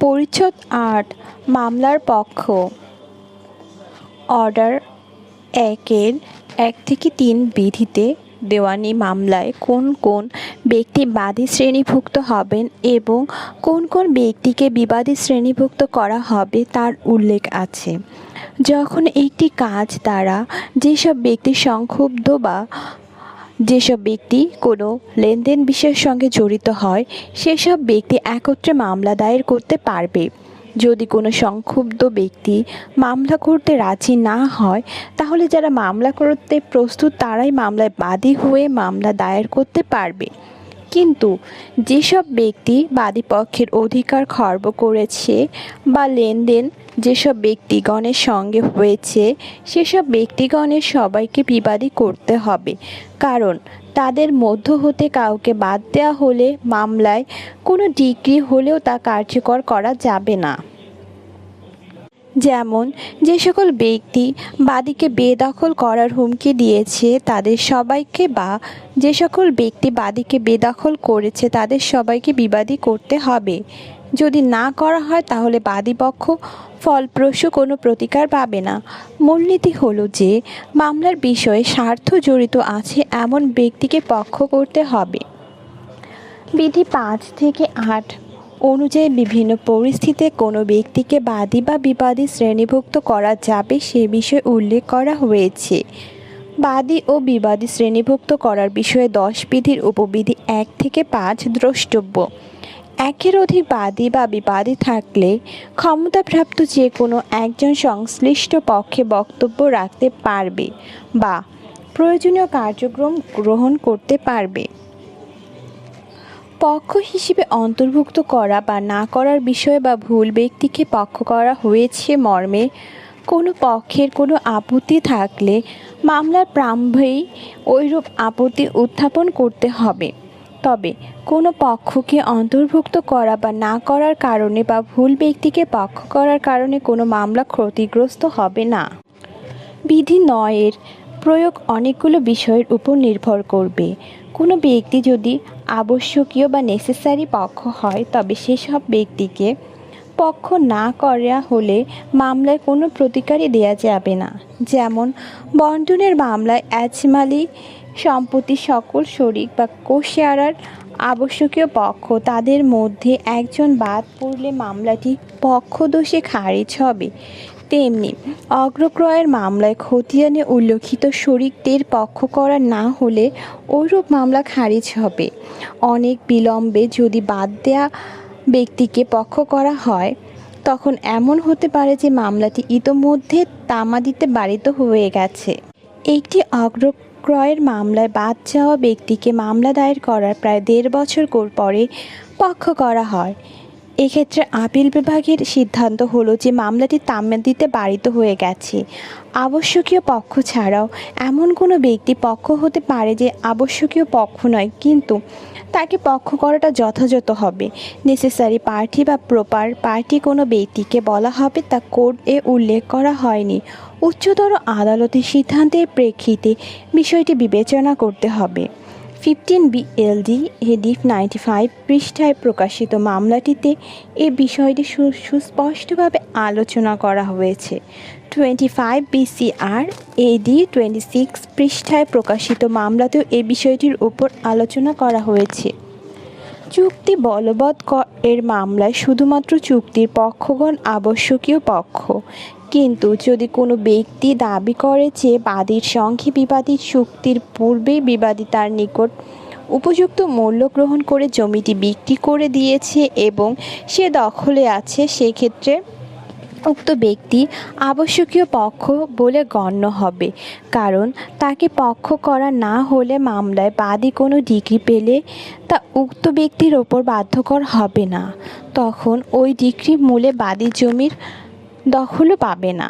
পরিচ্ছদ আট, মামলার পক্ষ। অর্ডার একের এক থেকে তিন বিধিতে দেওয়ানি মামলায় কোন কোন ব্যক্তি বাদী শ্রেণীভুক্ত হবেন এবং কোন কোন ব্যক্তিকে বিবাদী শ্রেণীভুক্ত করা হবে তার উল্লেখ আছে। যখন একটি কাজ দ্বারা যেসব ব্যক্তি সংক্ষুব্ধ বা যেসব ব্যক্তি কোনো লেনদেন বিষয়ের সঙ্গে জড়িত হয়, সেসব ব্যক্তি একত্রে মামলা দায়ের করতে পারবে। যদি কোনো সংক্ষুব্ধ ব্যক্তি মামলা করতে রাজি না হয়, তাহলে যারা মামলা করতে প্রস্তুত তারাই মামলায় বাদী হয়ে মামলা দায়ের করতে পারবে। কিন্তু যেসব ব্যক্তি বাদীপক্ষের অধিকার খর্ব করেছে বা লেনদেন যেসব ব্যক্তিগণের সঙ্গে হয়েছে, সেসব ব্যক্তিগণের সবাইকে বিবাদী করতে হবে। কারণ তাদের মধ্য হতে কাউকে বাদ দেওয়া হলে মামলায় কোনো ডিগ্রি হলেও তা কার্যকর করা যাবে না। যেমন, যে সকল ব্যক্তি বাদীকে বেদখল করার হুমকি দিয়েছে, তাদের সবাইকে বা, যে সকল ব্যক্তি বাদীকে বেদখল করেছে, তাদের সবাইকে বিবাদী করতে হবে। যদি না করা হয়, তাহলে বাদীপক্ষ ফলপ্রসূ কোনো প্রতিকার পাবে না। মূলনীতি হলো যে, মামলার বিষয়ে স্বার্থ জড়িত আছে এমন ব্যক্তিকে পক্ষ করতে হবে। বিধি পাঁচ থেকে আট অনুযায়ী বিভিন্ন পরিস্থিতিতে কোনো ব্যক্তিকে বাদী বা বিবাদী শ্রেণীভুক্ত করা যাবে সে বিষয়ে উল্লেখ করা হয়েছে। বাদী ও বিবাদী শ্রেণীভুক্ত করার বিষয়ে দশ বিধির উপবিধি এক থেকে পাঁচ দ্রষ্টব্য। একের অধিক বাদী বা বিবাদী থাকলে ক্ষমতাপ্রাপ্ত যে কোনো একজন সংশ্লিষ্ট পক্ষে বক্তব্য রাখতে পারবে বা প্রয়োজনীয় কার্যক্রম গ্রহণ করতে পারবে। পক্ষ হিসেবে অন্তর্ভুক্ত করা বা না করার বিষয়ে বা ভুল ব্যক্তিকে পক্ষ করা হয়েছে মর্মে কোনো পক্ষের কোনো আপত্তি থাকলে মামলার প্রারম্ভেই ওইরূপ আপত্তি উত্থাপন করতে হবে। তবে কোনো পক্ষকে অন্তর্ভুক্ত করা বা না করার কারণে বা ভুল ব্যক্তিকে পক্ষ করার কারণে কোনো মামলা ক্ষতিগ্রস্ত হবে না। বিধি নয়ের প্রয়োগ অনেকগুলো বিষয়ের উপর নির্ভর করবে। কোনো ব্যক্তি যদি আবশ্যকীয় বা নেসেসারি পক্ষ হয়, তবে সেসব ব্যক্তিকে পক্ষ না করা হলে মামলায় কোনো প্রতিকারই দেয়া যাবে না। যেমন, বন্টনের মামলায় অ্যাজমালি সম্পত্তি সকল শরিক বা কোশেয়ারার আবশ্যকীয় পক্ষ, তাদের মধ্যে একজন বাদ পড়লে মামলাটি পক্ষদোষে খারিজ হবে। তেমনি অগ্রক্রয়ের মামলায় খতিয়ানে উল্লেখিত শরিকদের পক্ষ করা না হলে ওইরূপ মামলা খারিজ হবে। অনেক বিলম্বে যদি বাদ দেয়া ব্যক্তিকে পক্ষ করা হয়, তখন এমন হতে পারে যে মামলাটি ইতোমধ্যে তামাদিতে বাড়িত হয়ে গেছে। একটি অগ্রক্রয়ের মামলায় বাদ যাওয়া ব্যক্তিকে মামলা দায়ের করার প্রায় দেড় বছর পরে পক্ষ করা হয়। এক্ষেত্রে আপিল বিভাগের সিদ্ধান্ত হলো যে মামলাটি তামাদিতে বাড়িত হয়ে গেছে। আবশ্যকীয় পক্ষ ছাড়াও এমন কোনো ব্যক্তি পক্ষ হতে পারে যে আবশ্যকীয় পক্ষ নয়, কিন্তু তাকে পক্ষ করাটা যথাযথ হবে। নেসেসারি পার্টি বা প্রপার পার্টি কোনো ব্যক্তিকে বলা হবে তা কোড এ উল্লেখ করা হয়নি। উচ্চতর আদালতের সিদ্ধান্তের প্রেক্ষিতে বিষয়টি বিবেচনা করতে হবে। ফিফটিন বিএলডি হেডিফ নাইনটি ফাইভ পৃষ্ঠায় প্রকাশিত মামলাটিতে এ বিষয়টি সুস্পষ্টভাবে আলোচনা করা হয়েছে। Twenty five BCR AD twenty six পৃষ্ঠায় প্রকাশিত মামলাতেও এ বিষয়টির উপর আলোচনা করা হয়েছে। চুক্তি বলবৎ এর মামলায় শুধুমাত্র চুক্তির পক্ষগণ আবশ্যকীয় পক্ষ। কিন্তু যদি কোনো ব্যক্তি দাবি করে যে বাদীর সঙ্গে বিবাদী চুক্তির পূর্বে বিবাদী তার নিকট উপযুক্ত মূল্য গ্রহণ করে জমিটি বিক্রি করে দিয়েছে এবং সে দখলে আছে, সেক্ষেত্রে উক্ত ব্যক্তি আবশ্যকীয় পক্ষ বলে গণ্য হবে, কারণ তাকে পক্ষ করা না হলে মামলায় বাদী কোনো ডিগ্রি পেলে তা উক্ত ব্যক্তির ওপর বাধ্যকর হবে না। তখন ওই ডিগ্রি মূলে বাদী জমির দখলও পাবে না।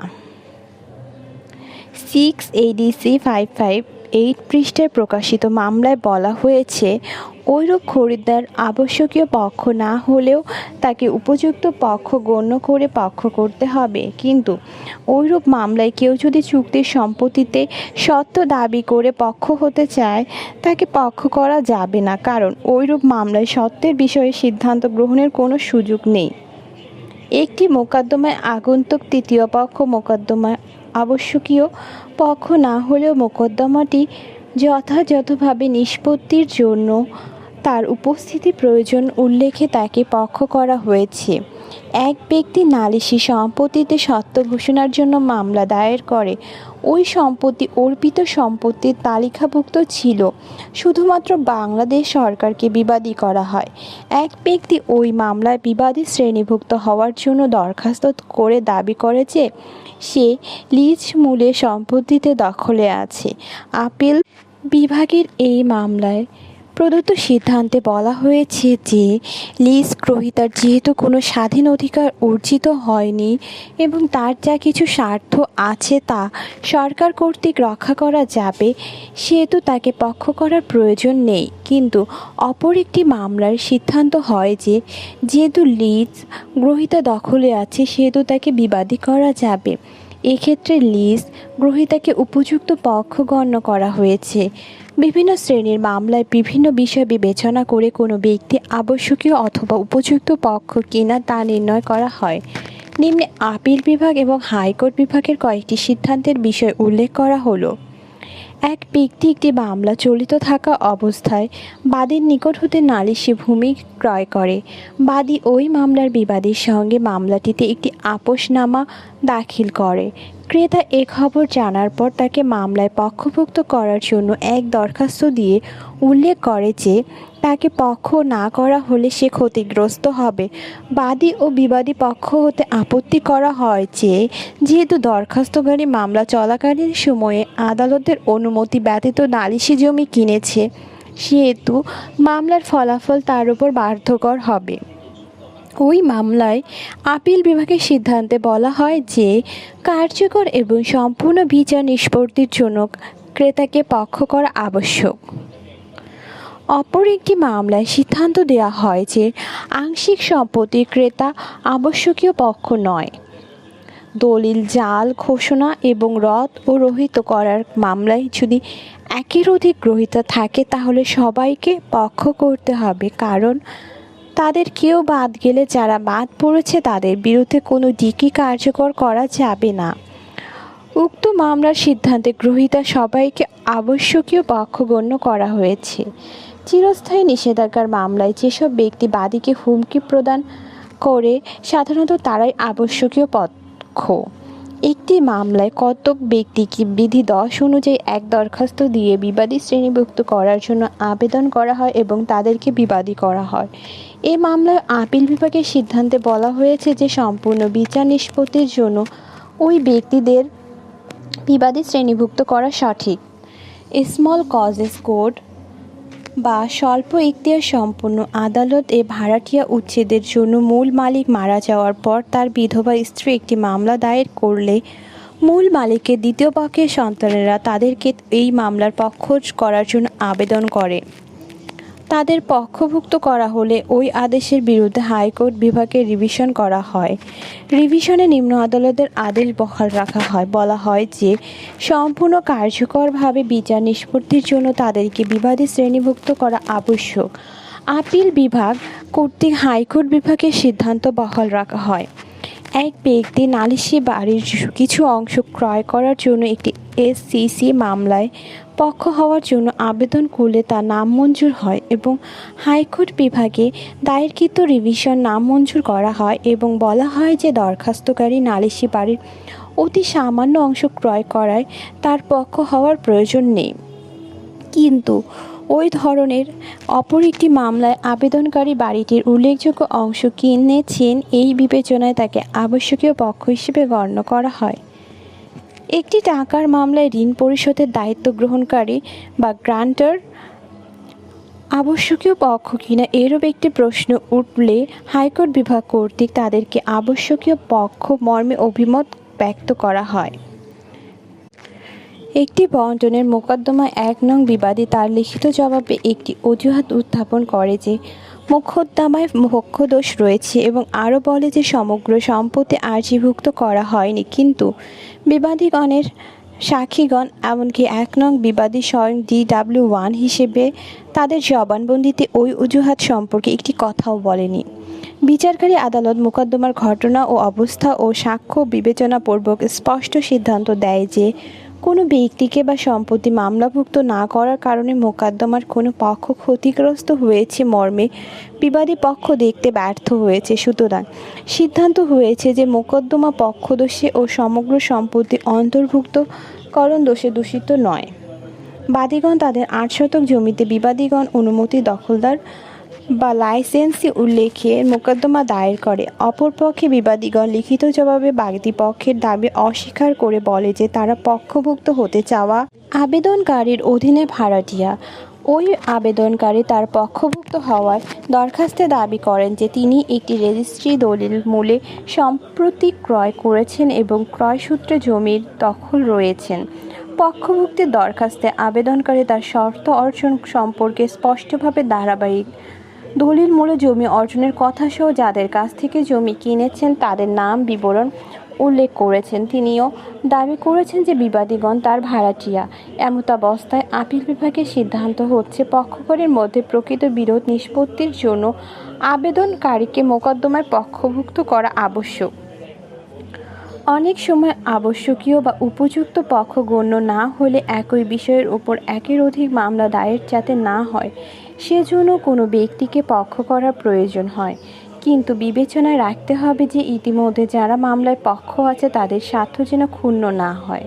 Six ADC five five eight পৃষ্ঠায় প্রকাশিত মামলায় বলা হয়েছে ওইরূপ খরিদ্দার আবশ্যকীয় পক্ষ না হলেও তাকে উপযুক্ত পক্ষ গণ্য করে পক্ষ করতে হবে। কিন্তু ওইরূপ মামলায় কেউ যদি চুক্তির সম্পত্তিতে সত্য দাবি করে পক্ষ হতে চায়, তাকে পক্ষ করা যাবে না, কারণ ওইরূপ মামলায় সত্যের বিষয়ে সিদ্ধান্ত গ্রহণের কোনো সুযোগ নেই। একটি মোকদ্দমায় আগন্তুক তৃতীয় পক্ষ মোকদ্দমায় আবশ্যকীয়। পক্ষ না হলেও মোকদ্দমাটি যথাযথভাবে নিষ্পত্তির জন্য তার উপস্থিতি প্রয়োজন উল্লেখে তাকে পক্ষ করা হয়েছে। এক ব্যক্তি নালিশি সম্পত্তিতে সত্য ঘোষণার জন্য মামলা দায়ের করে। ওই সম্পত্তি অর্পিত সম্পত্তির তালিকাভুক্ত ছিল। শুধুমাত্র বাংলাদেশ সরকারকে বিবাদী করা হয়। এক ব্যক্তি ওই মামলায় বিবাদী শ্রেণীভুক্ত হওয়ার জন্য দরখাস্ত করে দাবি করে যে সে লিজ মূলে সম্পত্তিতে দখলে আছে। আপিল বিভাগের এই মামলায় প্রদত্ত সিদ্ধান্তে বলা হয়েছে যে লিজ গ্রহীতার যেহেতু কোনো স্বাধীন অধিকার অর্জিত হয়নি এবং তার যা কিছু স্বার্থ আছে তা সরকার কর্তৃক রক্ষা করা যাবে, সেহেতু তাকে পক্ষ করার প্রয়োজন নেই। কিন্তু অপর একটি মামলার সিদ্ধান্ত হয় যে যেহেতু লিজ গ্রহীতা দখলে আছে, সেহেতু তাকে বিবাদী করা যাবে। এক্ষেত্রে লিজ গ্রহীতাকে উপযুক্ত পক্ষ গণ্য করা হয়েছে। বিভিন্ন শ্রেণির মামলায় বিভিন্ন বিষয় বিবেচনা করে কোনো ব্যক্তি আবশ্যকীয় অথবা উপযুক্ত পক্ষ কিনা তা নির্ণয় করা হয়। নিম্নে আপিল বিভাগ এবং হাইকোর্ট বিভাগের কয়েকটি সিদ্ধান্তের বিষয় উল্লেখ করা হলো। এক ব্যক্তি একটি মামলা চলিত থাকা অবস্থায় বাদীর নিকট হতে নালিশে ভূমি ক্রয় করে। বাদী ওই মামলার বিবাদের সঙ্গে মামলাটিতে একটি আপোষনামা দাখিল করে। ক্রেতা এ খবর জানার পর তাকে মামলায় পক্ষভুক্ত করার জন্য এক দরখাস্ত দিয়ে উল্লেখ করে যে তাকে পক্ষ না করা হলে সে ক্ষতিগ্রস্ত হবে। বাদী ও বিবাদী পক্ষ হতে আপত্তি করা হয় যে, যেহেতু দরখাস্তকারী মামলা চলাকালীন সময়ে আদালতের অনুমতি ব্যতীত নালিশি জমি কিনেছে, সেহেতু মামলার ফলাফল তার উপর বাধ্যকর হবে। ওই মামলায় আপিল বিভাগের সিদ্ধান্তে বলা হয় যে কার্যকর এবং সম্পূর্ণ বিচার নিষ্পত্তির জন্য ক্রেতাকে পক্ষ করা আবশ্যক। অপর একটি মামলায় সিদ্ধান্ত দেওয়া হয় যে আংশিক সম্পত্তির ক্রেতা আবশ্যকীয় পক্ষ নয়। দলিল, জাল, ঘোষণা এবং রদ ও রহিত করার মামলায় যদি একের অধিক গ্রহীতা থাকে তাহলে সবাইকে পক্ষ করতে হবে। কারণ তাদের কেউ বাদ গেলে যারা বাদ পড়েছে তাদের বিরুদ্ধে কোনো ডিকি কার্যকর করা যাবে না। উক্ত মামলার সিদ্ধান্তে গ্রহীতা সবাইকে আবশ্যকীয় পক্ষ গণ্য করা হয়েছে। চিরস্থায়ী নিষেধাজ্ঞার মামলায় যেসব ব্যক্তি বাদীকে হুমকি প্রদান করে, সাধারণত তারাই আবশ্যকীয় পক্ষ। একটি মামলায় কতক ব্যক্তিকে বিধি দশ অনুযায়ী এক দরখাস্ত দিয়ে বিবাদী শ্রেণীভুক্ত করার জন্য আবেদন করা হয় এবং তাদেরকে বিবাদী করা হয়। এই মামলায় আপিল বিভাগের সিদ্ধান্তে বলা হয়েছে যে সম্পূর্ণ বিচার নিষ্পত্তির জন্য ওই ব্যক্তিদের বিবাদী শ্রেণীভুক্ত করা সঠিক। স্মল কজেস কোড বা স্বল্প ইখতিয়ার সম্পন্ন আদালত এ ভাড়াটিয়া উচ্ছেদের জন্য মূল মালিক মারা যাওয়ার পর তার বিধবা স্ত্রী একটি মামলা দায়ের করলে মূল মালিকের দ্বিতীয় পক্ষের সন্তানেরা তাদেরকে এই মামলার পক্ষ করার জন্য আবেদন করে। তাদের পক্ষভুক্ত করা হলে ওই আদেশের বিরুদ্ধে হাইকোর্ট বিভাগে রিভিশন করা হয়। রিভিশনে নিম্ন আদালতের আদেশ বহাল রাখা হয়। বলা হয় যে, সম্পূর্ণ কার্যকরভাবে বিচার নিষ্পত্তির জন্য তাদেরকে বিবাদী শ্রেণীভুক্ত করা আবশ্যক। আপিল বিভাগ কর্তৃক হাইকোর্ট বিভাগের সিদ্ধান্ত বহাল রাখা হয়। এক ব্যক্তি নালিশি বাড়ির কিছু অংশ ক্রয় করার জন্য একটি এসসিসি মামলায় পক্ষ হওয়ার জন্য আবেদন করলে তা নামঞ্জুর হয় এবং হাইকোর্ট বিভাগে দায়েরকৃত রিভিশন নামঞ্জুর করা হয় এবং বলা হয় যে দরখাস্তকারী নালিশি বাড়ির অতি সামান্য অংশ ক্রয় করায় তার পক্ষ হওয়ার প্রয়োজন নেই। কিন্তু ওই ধরনের অপর একটি মামলায় আবেদনকারী বাড়িটির উল্লেখযোগ্য অংশ কিনেছেন এই বিবেচনায় তাকে আবশ্যকীয় পক্ষ হিসেবে গণ্য করা হয়। একটি টাকার মামলায় ঋণ পরিশোধের দায়িত্ব গ্রহণকারী বা গ্রান্টার আবশ্যকীয় পক্ষ কিনা এরূপ একটি প্রশ্ন উঠলে হাইকোর্ট বিভাগ কর্তৃক তাদেরকে আবশ্যকীয় পক্ষ মর্মে অভিমত ব্যক্ত করা হয়। একটি বন্টনের মোকদ্দমায় এক নং বিবাদী তার লিখিত জবাবে একটি অজুহাত উত্থাপন করে যে, মোকদ্দমায় মোক্ষদোষ রয়েছে এবং আরও বলে যে, সমগ্র সম্পত্তি আর্জিভুক্ত করা হয়নি। কিন্তু বিবাদীগণের সাক্ষীগণ, এমনকি এক নং বিবাদী স্বয়ং ডি ডিডাব্লিউ ওয়ান হিসেবে তাদের জবানবন্দিতে ওই অজুহাত সম্পর্কে একটি কথাও বলেনি। বিচারকারী আদালত মোকদ্দমার ঘটনা ও অবস্থা ও সাক্ষ্য বিবেচনাপূর্বক স্পষ্ট সিদ্ধান্ত দেয় যে কোনো ব্যক্তিকে বা সম্পত্তি মামলাভুক্ত না করার কারণে মোকদ্দমার কোনো পক্ষ ক্ষতিগ্রস্ত হয়েছে মর্মে বিবাদী পক্ষ দেখতে ব্যর্থ হয়েছে। সুতরাং সিদ্ধান্ত হয়েছে যে মোকদ্দমা পক্ষদোষে ও সমগ্র সম্পত্তি অন্তর্ভুক্তকরণ দোষে দূষিত নয়। বাদীগণ তাদের আট শতক জমিতে বিবাদীগণ অনুমতি দখলদার বা লাইসেন্সি উল্লেখে মোকদ্দমা দায়ের করে। অপরপক্ষে বিবাদীগণ লিখিত জবাবে বাদী পক্ষের দাবি অস্বীকার করে বলে যে তারা পক্ষভুক্ত হতে চাওয়া আবেদনকারীর অধীনে ভাড়াটিয়া। ওই আবেদনকারী তার পক্ষভুক্ত হওয়ার দরখাস্তে দাবি করেন যে তিনি একটি রেজিস্ট্রি দলিল মূলে সম্প্রতি ক্রয় করেছেন এবং ক্রয়সূত্রে জমির দখল রয়েছেন। পক্ষভুক্তির দরখাস্তে আবেদনকারী তার শর্ত অর্জন সম্পর্কে স্পষ্টভাবে ধারাবাহিক দলিল মূলে জমি অর্জনের কথা সহ যাদের কাছ থেকে জমি কিনেছেন তাদের নাম, বিবরণ উল্লেখ করেছেন। তিনিও দাবি করেছেন যে বিবাদীগণ তার ভাড়াটিয়া। এমতাবস্থায় আপিল বিভাগের সিদ্ধান্ত হচ্ছে পক্ষকারের মধ্যে প্রকৃত বিরোধ নিষ্পত্তির জন্য আবেদনকারীকে মোকদ্দমায় পক্ষভুক্ত করা আবশ্যক। অনেক সময় আবশ্যকীয় বা উপযুক্ত পক্ষ গণ্য না হলে একই বিষয়ের উপর একের অধিক মামলা দায়ের যাতে না হয়। সেজন্য কোনো ব্যক্তিকে পক্ষ করার প্রয়োজন হয়। কিন্তু বিবেচনায় রাখতে হবে যে ইতিমধ্যে যারা মামলায় পক্ষ আছে, তাদের স্বার্থ যেন ক্ষুণ্ণ না হয়।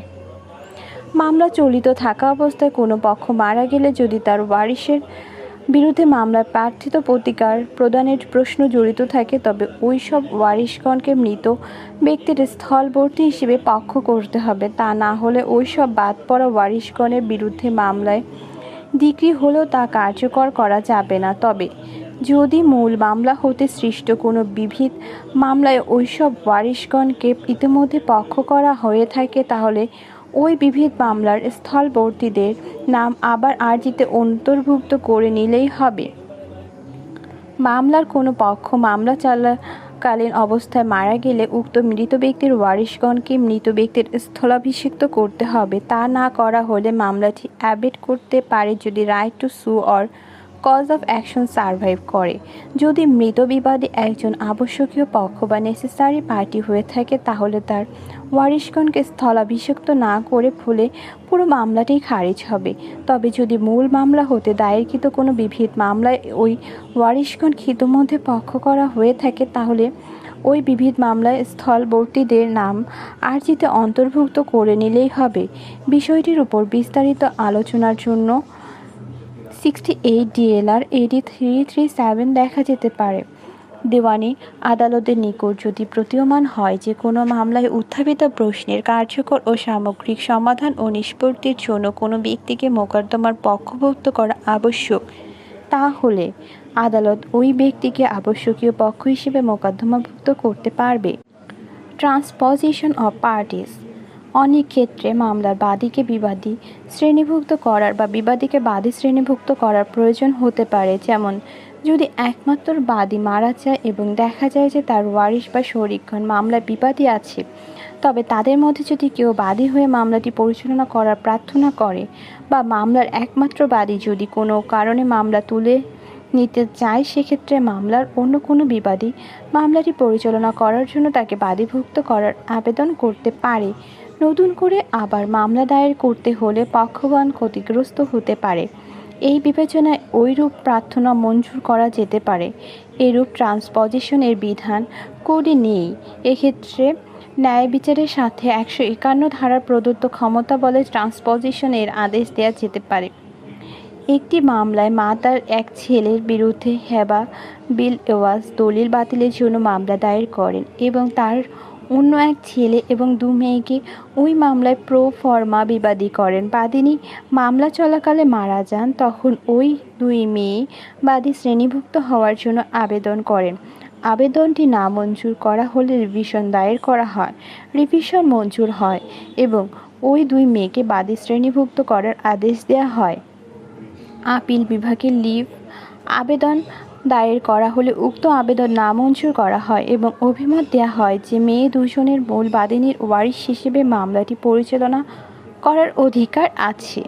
মামলা চলিত থাকা অবস্থায় কোনো পক্ষ মারা গেলে যদি তার ওয়ারিশের বিরুদ্ধে মামলায় প্রার্থিত প্রতিকার প্রদানের প্রশ্ন জড়িত থাকে, তবে ওই সব ওয়ারিশগণকে মৃত ব্যক্তির স্থলবর্তী হিসেবে পক্ষ করতে হবে। তা না হলে ওই সব বাদ পড়া ওয়ারিশগণের বিরুদ্ধে মামলায় ডিগ্রি হলেও তা কার্যকর করা যাবে না। তবে যদি মূল মামলা হতে সৃষ্ট কোনো বিবিধ মামলায় ওইসব ওয়ারিশগণকে ইতিমধ্যে পক্ষ করা হয়ে থাকে, তাহলে ওই বিবিধ মামলার স্থলবর্তীদের নাম আবার আর্জিতে অন্তর্ভুক্ত করে নিলেই হবে। মামলার কোনো পক্ষ মামলা চলাকালীন অবস্থায় মারা গেলে উক্ত মৃত ব্যক্তির ওয়ারিশগণকে মৃত ব্যক্তির স্থলাভিষিক্ত করতে হবে। তা না করা হলে মামলাটি অ্যাবেট করতে পারে যদি right to sue or cause of action survive করে। যদি মৃত বিবাদী একজন আবশ্যকীয় পক্ষ বা নেসেসারি পার্টি হয়ে থাকে, তাহলে তার ওয়ারিশগণকে স্থলাভিষিক্ত না করে ফলে পুরো মামলাটি খারিজ হবে। তবে যদি মূল মামলা হতে দায়েরকৃত কোনো বিবিধ মামলায় ওই ওয়ারিশগণ ইতোমধ্যে পক্ষ করা হয়ে থাকে, তাহলে ওই বিবিধ মামলায় স্থলবর্তীদের নাম আর্জিতে অন্তর্ভুক্ত করে নিলেই হবে। বিষয়টির উপর বিস্তারিত আলোচনার জন্য sixty eight DLR AD three three seven দেখা যেতে পারে। দেওয়ানি আদালতের নিকট যদি প্রতীয়মান হয় যে কোনো মামলায় উত্থাপিত প্রশ্নের কার্যকর ও সামগ্রিক সমাধান ও নিষ্পত্তির জন্য কোনো ব্যক্তিকে মোকদ্দমার পক্ষভুক্ত করা আবশ্যক, তাহলে আদালত ওই ব্যক্তিকে আবশ্যকীয় পক্ষ হিসেবে মোকদ্দমাভুক্ত করতে পারবে। ট্রান্সপজিশন অফ পার্টিস অনেক ক্ষেত্রে মামলার বাদীকে বিবাদী শ্রেণীভুক্ত করার বা বিবাদীকে বাদী শ্রেণীভুক্ত করার প্রয়োজন হতে পারে। যেমন, যদি একমাত্র বাদী মারা যায় এবং দেখা যায় যে তার ওয়ারিশ বা শরিকগণ মামলায় বিবাদী আছে, তবে তাদের মধ্যে যদি কেউ বাদী হয়ে মামলাটি পরিচালনা করার প্রার্থনা করে বা মামলার একমাত্র বাদী যদি কোনো কারণে মামলা তুলে নিতে চায়, সেক্ষেত্রে মামলার অন্য কোনো বিবাদী মামলাটি পরিচালনা করার জন্য তাকে বাদীভুক্ত করার আবেদন করতে পারে। নতুন করে আবার মামলা দায়ের করতে হলে পক্ষগণ ক্ষতিগ্রস্ত হতে পারে। এই বিবেচনায় ওইরূপ প্রার্থনা মঞ্জুর করা যেতে পারে। এরূপ ট্রান্সপজিশনের বিধান কোডে নেই। এক্ষেত্রে ন্যায় বিচারের সাথে একশো একান্ন ধারার প্রদত্ত ক্ষমতা বলে ট্রান্সপজিশনের আদেশ দেওয়া যেতে পারে। একটি মামলায় মা তার এক ছেলের বিরুদ্ধে হেবা বিল এওয়াজ দলিল বাতিলের জন্য মামলা দায়ের করেন এবং তার অন্য এক ছেলে এবং দু মেয়েকে ওই মামলায় প্রো ফর্মা বিবাদী করেন। বাদিনী মামলা চলাকালে মারা যান, তখন ওই দুই মেয়ে বাদী শ্রেণীভুক্ত হওয়ার জন্য আবেদন করেন। আবেদনটি না মঞ্জুর করা হলে রিভিশন দায়ের করা হয়, রিভিশন মঞ্জুর হয় এবং ওই দুই মেয়েকে বাদী শ্রেণীভুক্ত করার আদেশ দেওয়া হয়। আপিল বিভাগের লিভ, আবেদন দায়ের করা হলে উক্ত আবেদন নামঞ্জুর করা হয় এবং অভিমত দেওয়া হয় যে মেয়ে দূষণের মূল বাদিনীর ওয়ারিশ হিসেবে মামলাটি পরিচালনা করার অধিকার আছে।